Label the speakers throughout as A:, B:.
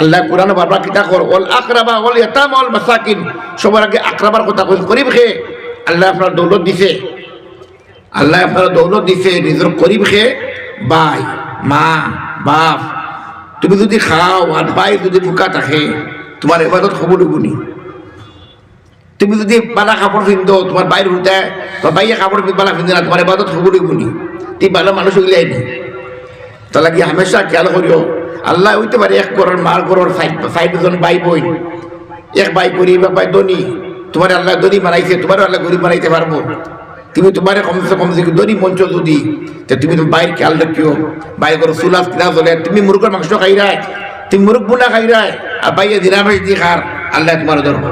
A: আল্লাহ কোরআন বারবার কিতা কর ওল আকরাবা ওল ইয়াতাম ওল মাসাকিন। সবার আগে আকরাবার কথা কইল করিব খে আল্লাহ আপনার দৌলত দিছে। আল্লাহ আপনার দৌলত দিছে, নিজের করিব খে ভাই, মা, বাপ, তুমি যদি খাও, আর ভাই যদি ভুকা থাকে, তোমার এবারত খবর গুনি তুমি যদি বালা কাপড় পিন্ধো, তোমার বাইর উঠে তোমার বাইরে কাপড় বালা পিন্ধে না, তোমার এবারত খবর গুনি তুই ভালো মানুষ হইলে নি। তাহলে কি হামেশা খেয়াল করিও আল্লাহ হইতে পারে এক করোর মার করোর সাইড জন ভাই বোন। এক ভাই গরিব এক ভাই ধনী। তোমার আল্লাহ ধনী বানাইছে, তোমারও আল্লাহ গরিব বানাইতে পারব। তুমি তোমার কমসে কম যে ধনী মঞ্চ যদি, তে তুমি তো বাইর খেয়াল রাখিও। বাইর করো সুলাস কিনা চলে তুমি মুরগের মাংস খাই রায়, তুমি মুরগ বুনা খাই রায়, আর বাইরে ভাই দিয়ে খার, আল্লাহ তোমার ধরবো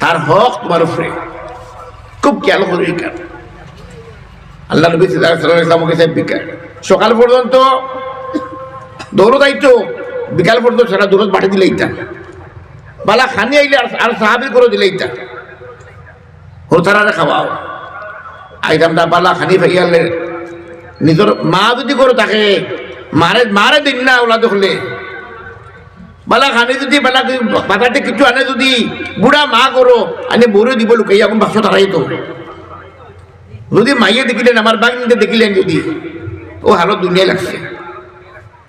A: তার হক তোমার উপরে। খুব খেয়াল করো এই কারণ আল্লাহ নবী সাল্লাল্লাহু ইসলামকে সাহেব বিকাল সকাল পর্যন্ত দৌড় দায়িত্ব, বিকাল পর্যন্ত সারা দৌড় বাটি দিলে ইটা বালা খানি আইলে আর সাহাবি করে দিলে ইটা হোতারারে খাওয়াও। আইতাম দা বালা খানি ফাইয়ালে নিজের মা যদি করে থাকে, মারে মারে দিন না ওলা দেখলে। বালা খানি যদি বালা বাতাতে কিছু আনে যদি বুড়া মা করো আনে বড়ে দিব লুকাই এখন বাক্স তারাই তো যদি মাইয়ে দেখিলেন আমার বাগনিতে দেখিলেন যদি, ও হালত দুনিয়া লাগছে।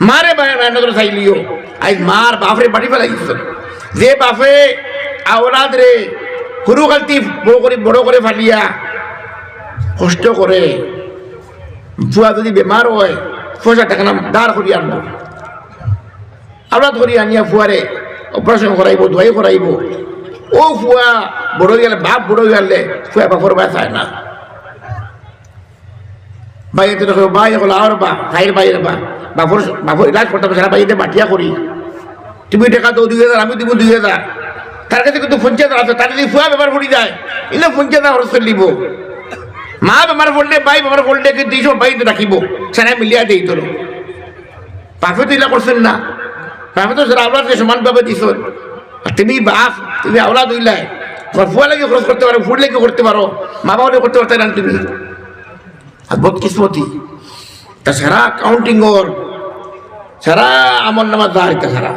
A: মারে নজরে চাইলিও আজ মার বাপরে বাড়ি ফেলাই যে বাপে আওলাদ রে সরু কালতি বড় করে বড় করে ফালিয়া কষ্ট করে ফুয়া যদি বেমার হয় পয়সা টাকা নাম দাঁড় করি আনব। আওলাদ করি আনিয়া ফুয়ারে অপারেশন করাইব দোয়াই করাইব ও ফুয়া বড় গেলে বাপ বড় গেলে ফুয়া বাপর বা চায় না। ভাই এতে ভাই হলো আর বা ভাইয়ের ভাইয়ের বা বাপর বাপর ইলাজ করতে সারা ভাইতে বাটিয়া করি তুমি টাকা দাও দুই হাজার আমি দিব দুই হাজার তার কাছে কিন্তু পঞ্চায়েত আছে তার যদি ফুয়া ব্যাপার পড়ি যায় ইলে পঞ্চায়েত খরচ লিব মা বেমার পড়লে ভাই বেমার পড়লে কিন্তু এই সব বাইতে রাখিব সেটা মিলিয়া দেই তোর বাপে তো ইলা করছেন না। বাপে তো সেটা আওলাদকে সমানভাবে আর তুমি বাপ, তুমি আওলাদ হইলাই ফুয়া লাগে খরচ করতে পারো ফুড লাগে করতে পারো মা বাবা করতে পারতে না তুমি। আর বদকিসমতি তা সারা কাউন্টিং ওর সারা আমার নামা যা হইতে সারা।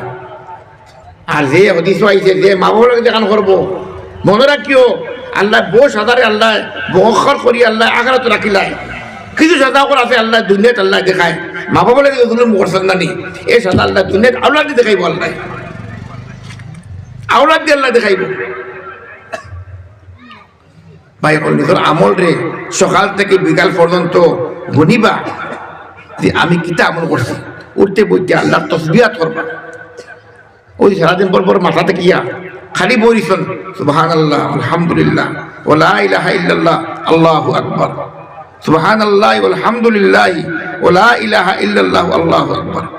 A: আর যে হদিস আইছে যে মা বাবার দেখান করব, মনে রাখিও, আল্লাহ বউ সাদারে আল্লাহ বহর করি আল্লাহ আগারত রাখিলাই কিছু সাদা করে আছে আল্লাহ দুনিয়াত আল্লাহ দেখায়। মা বাবা লাগে জুলুম করছেন না নি? এই সাদা আল্লাহ দুনিয়াত আওলাদ দিয়ে দেখাইব আল্লাহ। আওলাদ দিয়ে আল্লাহ দেখাইব। ভাই নিজের আমল রে। সকাল থেকে বিকাল পর্যন্ত গনিবা। যে আমি কিতা আমল করছি? উঠতে বইতে আল্লাহ তসবিয়াত করবা ওই সারাদিন পর পর মাথাতে কিয়া খালি বলিছেন সুবহান আল্লাহ আলহামদুলিল্লাহ ওলা ইলাহা ইল্লাল্লাহ, আল্লাহু আকবার। সুবহান আল্লাহ আলহামদুলিল্লাহ ওলা ইলাহা ইল্লাল্লাহ, আল্লাহু আকবার।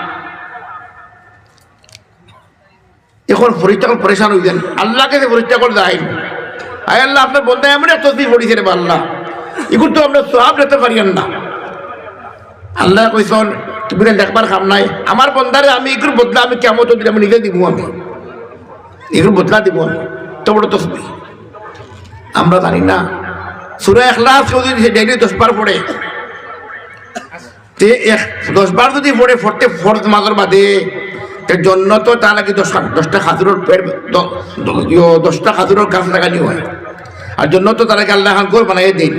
A: এখন কল পরেশান হই দেন আল্লাহকে যে ফরিস্তা কল যায়। আয় আল্লাহ, আপনার বন্দায় এমন তসবি ফড়িছে রে আল্লাহ ইগুন তো আমরা সব নিতে পারিয়েন না। আল্লাহ কইসন তুমি দেখবার খাম নাই। আমার বন্ধারে আমি এগুলো বদলা, আমি কেমন তো আমি নিজে দিব আমি। এগুলো বদলা দিব আমি। তো বড় তসবি আমরা জানি না। সুরা এখলাস কেউ যদি ডেইলি দশ বার পড়ে। তে এক দশ বার যদি পড়ে ফটে ফরজ মাজার বাদে। তে জন্য তো তা লাগে দশ দশটা খাজুরের পেট দশটা খাজুরের গাছ লাগানি হয়। আর জন্য তো তারাকে আল্লাহ খান গোল বানাই দিন।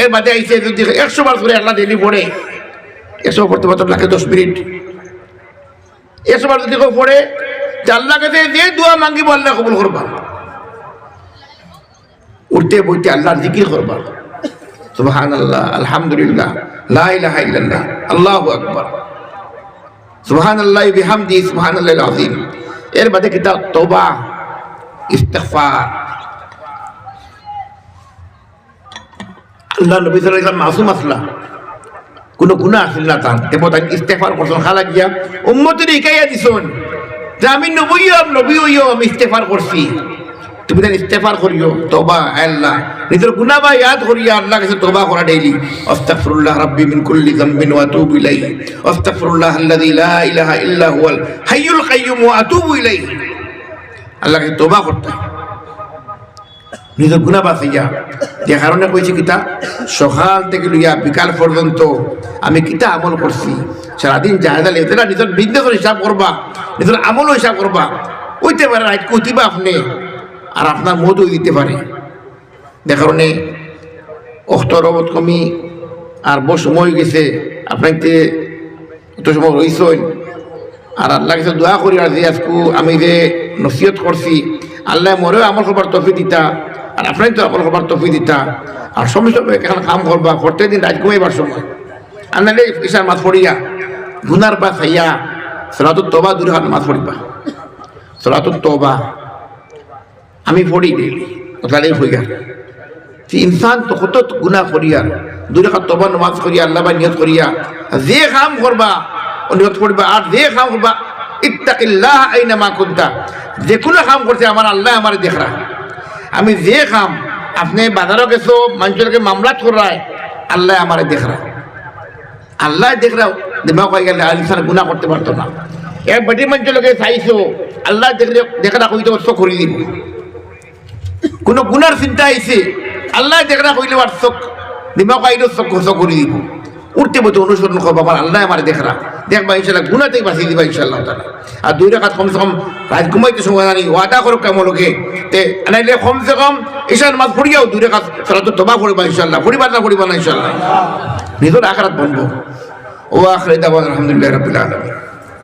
A: এর বাদে আইসে যদি একশো বার করে আল্লাহ ডেলি পড়ে এসব পড়তে পারতো লাগে দশ মিনিট। এসব আর যদি কেউ পড়ে, যে আল্লাহ কাছে যে দোয়া মাঙ্গিব আল্লাহ কবুল করবা। উঠতে বইতে আল্লাহ জিকির করবা। সুবহান আল্লাহ আলহামদুলিল্লাহ, লা আল্লাহ ইল্লাল্লাহ, আল্লাহু আকবার। সুবহান আল্লাহ বিহামদি সুবহান আল্লাহ আজিম এর বাদে কিতাব তওবা, ইস্তিগফার। আল্লাহ নবী মাসুম আসলা। কোনো গুণা আসিল না তার। এবং তাকে ইস্তেফার করছেন, খালা গিয়া, উম্মতের ইকাইয়া দিছন, যে আমি নবী আমি ইস্তেফার করছি। তুমি তার ইস্তেফার করিও তোবা আল্লাহ। নিজের গুনাহ বা ইয়াদ করিয়া আল্লাহ কাছে তোবা করা ডেইলি আস্তাগফিরুল্লাহ রাব্বি মিন কুল্লি যামবিন ওয়া আতুবু ইলাইহি। আস্তাগফিরুল্লাহ আল্লাযী লা ইলাহা ইল্লা হুয়াল হাইয়ুল কাইয়্যুম ওয়া আতুবু ইলাইহি। আল্লাহ কাছে তোবা করতে। নিজের গুণা বাঁচাইয়া যে কারণে কইছি কিতা সকাল থেকে লইয়া বিকাল পর্যন্ত আমি কিতা আমল করছি? সারাদিন জাহাজালে এতটা নিজের বিজনেসের হিসাব করবা, নিজের আমলও হিসাব করবা। কইতে পারে রাইট কইতিবা আপনি, আর আপনার মধু দিতে পারে। যে কারণে অস্তরবত কমি আর বহু সময় গেছে। আপনাকে অত সময় রইছেন আর আল্লাহ কাছে দোয়া করি আর যে আজকু আমি যে নসিহত করছি, আল্লাহ মরেও আমল করবার তফি দিতা। আর আপনাই তো আমল করবার তফি দিতা। আর সময় সময় এখানে কাম করবা করতে দিন রাত ঘুমাইবার সময়। আর নাহলে মাছ পড়িয়া, গুনার বা খাইয়া সলাতুর তবা দূরে হাত মাছ পড়িবা। সলাতুর তবা আমি পড়ি ডেইলি তাহলে হইয়া যে ইনসান তো কত গুণা করিয়া দূরে তবা নমাজ করিয়া, আল্লাহ বা নিয়ত করিয়া যে কাম করবা ও নিয়ত করবা আর যে কাম করবা, ইত্তাকিল্লাহ আইনা মা কুন্তা যে কোনো কাম করছে আমার আল্লাহ আমার দেখরা আমি যে কাম, আপনি বাজারও গেছো মানুষেরকে মামলাত করায় আল্লাহ আমার দেখরা আল্লাহ দেখরা দিমাগ হয়ে গেলে আলিসার গুণা করতে পারতো না। এক বাটি মানুষেরকে চাইছো, আল্লাহ দেখলে দেখরা কইতে, চোখ করি দিব। কোনো গুনার চিন্তা আইছে? আল্লাহ দেখরা কইলে আর চোখ দিমাগ আইলেও চোখ চোখ করে দিব। উঠতে বলতে অনুসরণ করব আমার আল্লাহ আমার দেখরা। দেখবা ইনশাল্লাহ গুণাতেই বাঁচিয়ে দিবা ইনশাল্লাহ তালা আর দুই টাকা কমসে কম রাত ঘুমাইতে সময় জানি ওয়াদা করো কেমন লোকে। তে কমসে কম ঈশান মাছ ফুরিয়াও দুই টাকা সারা তো তবা করবা ইনশাল্লাহ ফুরিবার না ফুরিবা না ইনশাল্লাহ। নিজের আখারাত বনবো। ও আখরে দাবাদ আলহামদুলিল্লাহ রবিল আলমী